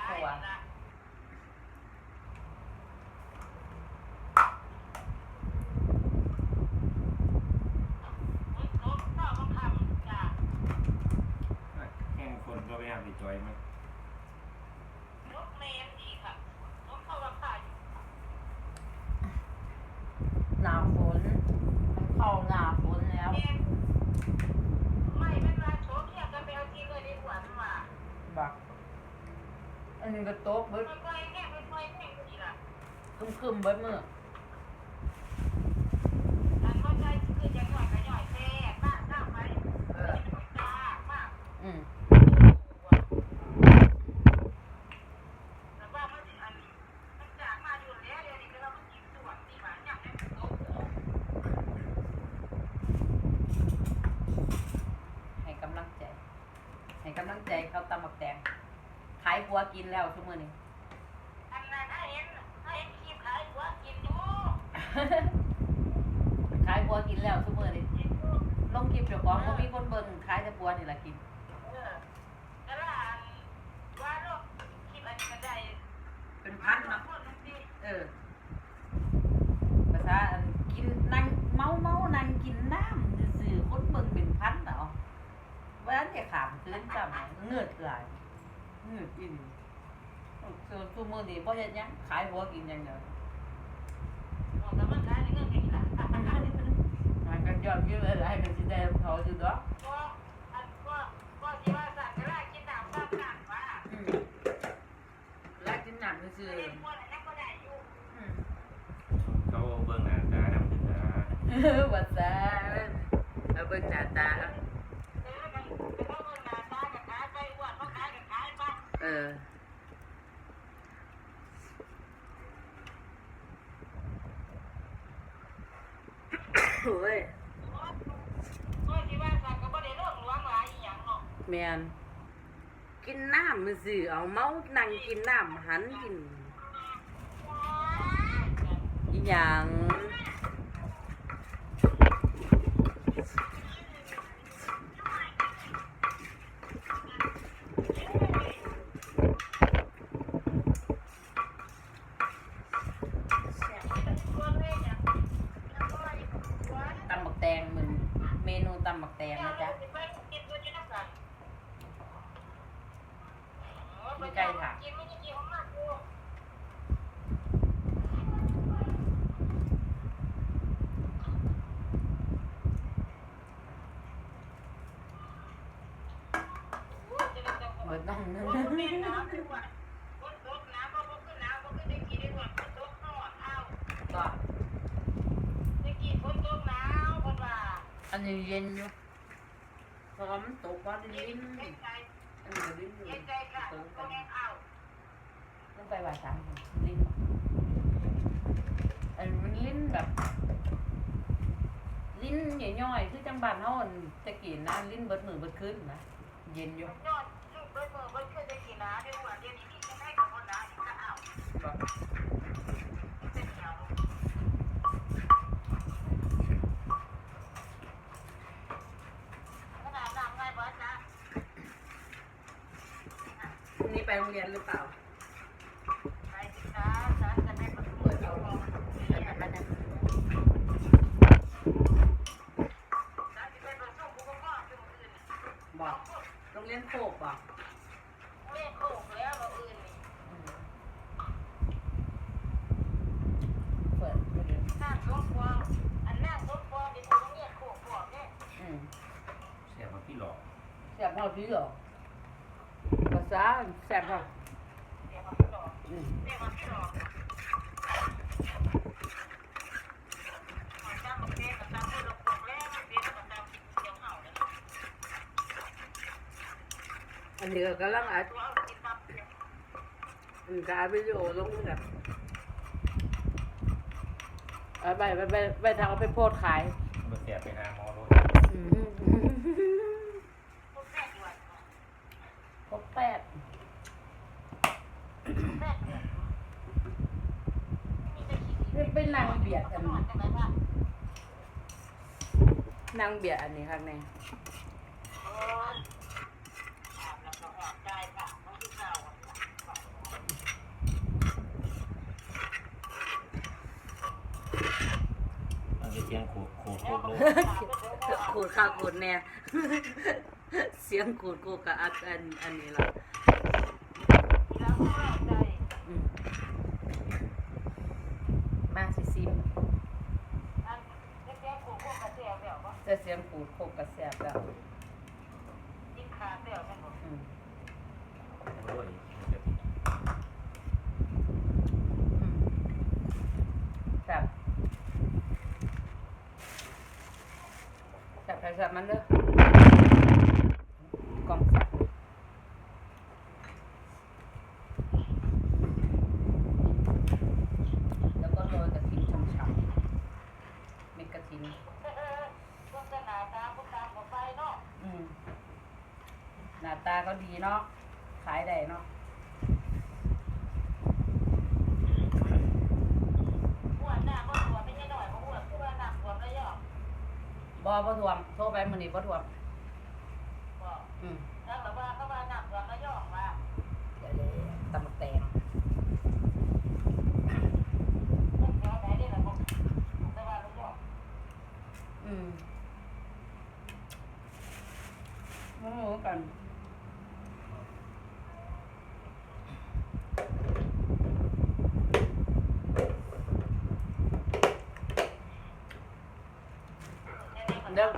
เสียร้ายนะรถก็ต้องทำจ้ะ แห้งคนก็ไปห้ามติดจอยมั้ย รถเมล์ดีค่ะรถเข้าราคาอยู่ หนาฝนมันเข้าหนาฝนแล้ว เองไม่เป็นไรโต๊ะเนี่ยก็ไปเอาที่เลยดีกว่ามา บัก อันนี้ก็โต๊ะเบิดไม่ค่อยแห้งไม่ค่อยแห้งดีละคึมคึมๆเบิดมืออันก็ใจคือจะหน่อยก็ย่อยแท้มากมากไปเออจ้ามากอืมแต่ว่ามันอันมันจากมาอยู่แล้วเดี๋ยวนี้ก็เรามันกินส่วนที่มันอย่างนี้โต๊ะ ให้กำลังใจ ให้กำลังใจเขาตำบักแตง ขายบัวกินแล้วทุกมื้อนี้อันนั้นถ้าเห็นถ้าเห็นคลิปขายหัวกินอยู่ขายบัวกินแล้วทุกมื้อนี้กินอยู่ลงคลิปเจ้าของบ่มีคนเบิ่งขายแต่บัวนี่ล่ะกินเออแต่ละอันว่าโรคคลิปอันนี้ก็ได้เป็นพันมาเนาะคนนึงสิเออภาษาอันกินนั่งเมาเมานั่งกินน้ำซื่อๆคนเบิ่งเป็นพันเนาะว่าอันจะขามคืนจำเงือดหลาย เงือดกินส่วนทุกมื้อนี้บ่เฮ็ดหยังขายบัวกินอย่างเดียวบอกแต่มันขายในเงินเป็นหลักมันก็ยอดวิวอะไรก็สิได้เขาอยู่ดอกก็อันก็ก็ที่ว่าสัตว์ก็ได้กินน้ำซ้ำน้ำว่าอืมรักกินน้ำซื่อเล่นพวกนั้นก็ได้อยู่ๆอืมเขาเบิ่งหน้าตาดำขึ้นตาว่าซะเอาเบิ่งหน้าตา ยังเนาะแมนกินน้ำมือสื่อเอาเมานั่งกินน้ำหันกินอีหยังตำบักแตงมึงเมนูตำบักแตงนะจ๊ะ กินไม่ได้กินของมากกู เบิดน้องนึง ว่า แม่น้ำดีกว่าคนตกน้ำก็บ่ขึ้นน้ำก็ขึ้นได้กินได้กว่าคนตกนอนเอาก็ได้กินคนตกน้ำคนว่าอันนี้เย็นอยู่เพราะว่ามันตกว่านนลิ้นใจอันนี้ก็ลิ้นอยู่เย็นใจค่ะตรงก็กันแม่เอาต้องไปบ่าสามคนลิ้นอันมันลิ้นแบบ ลิ้นย่อยๆคือจังบานเฮาอันตะกี้นะลิ้นเบิดมือเบิดคืนนะเย็นอยู่ยอดลูกเบิ้ลมือเบิ้ลขึ้น ได้กินน้ำได้กว่าเดี๋ยวนี้กินได้กับคนน้ำก็เอาบ่เป็นเดียวขนาดน้ำง่ายบ้านนะพรุ่งนี้ไปโรงเรียนหรือเปล่าไปศึกษาสารจะให้ประตูเปิดเปิเอาดลเอาองไปไปไปนะสารจะไปประชุมผู้ปกครองที่มืออื่นบอกโรงเรียนโคกบอก เลขลูกแล้วบ่อื่นนี่เปิดไปเลยน้ำต้นควางอันน้ำต้นควางเป็นโรงเรียนโคกพวกเนี่ยอืมแซ่บมาพี่หลอกแซ่บเท่าที่เหรอภาษาแสบเท่าเดี๋ยวมาพี่ดอกอืม เดี๋ยวมาพี่ดอกหอยจ้างมาเต้กับตามที่เราปลูกแล้วมาเต้กับตามเดี๋ยวเห่าเลย อันนี้ก็กำลังอัดตัวเอากินตับเนี่ยอืมกอัดวิดีโอลงแบบเอาไปไปไปไปทางเอาไปโพสขายมาแซ่บไปหาหมอรถอืมพวกแม่ด่วนครบแปดแม่ด่วนมีแต่ขี้เป็นนางเบียดกันนอนกันไหนบ้างนางเบียร์อันนี้ข้างใน โอ้ยอาบแล้วก็ออกได้ค่ะมันคือเก่าอะ มันจะเสียงขูดขูดโคกโลกขูดข้าวขูดแน่เสียงขูดกูกับอักอันอันนี้ละแล้วก็ออกได้อืมมาสิซิมอันเล็กๆกูก็กระเจียวแบบว่าจะเสียงขูดโคกกระแสบแล้วกินขาเจียวกันหมด อืม โอ้ย อืมแบบแบบ ใครแบบมันเด้อกล่องสับแล้วก็โรยกระถิ่นฉ่ำๆเม็ดกระถิ่นพวกจะหนาตาพวกตามกับไฟเนาะอืมหน้าตาก็ดีเนาะ ขายได้เนาะ หัวหน้าก็หัวไม่ใช่หน่อยเพราะหัวคือว่าหนักหัวไม่ยอม บอบ่ทวม โทรไปมื้อนี้บ่ทวม บอกอืมแล้วแบบว่าเขาว่าหนักหัวไม่ยอมว่าเดี๋ยวเลยตำบักแตงมันแถวไหนได้ล่ะผมแต่ว่าไม่ยอมอืมโอ้โหกันเ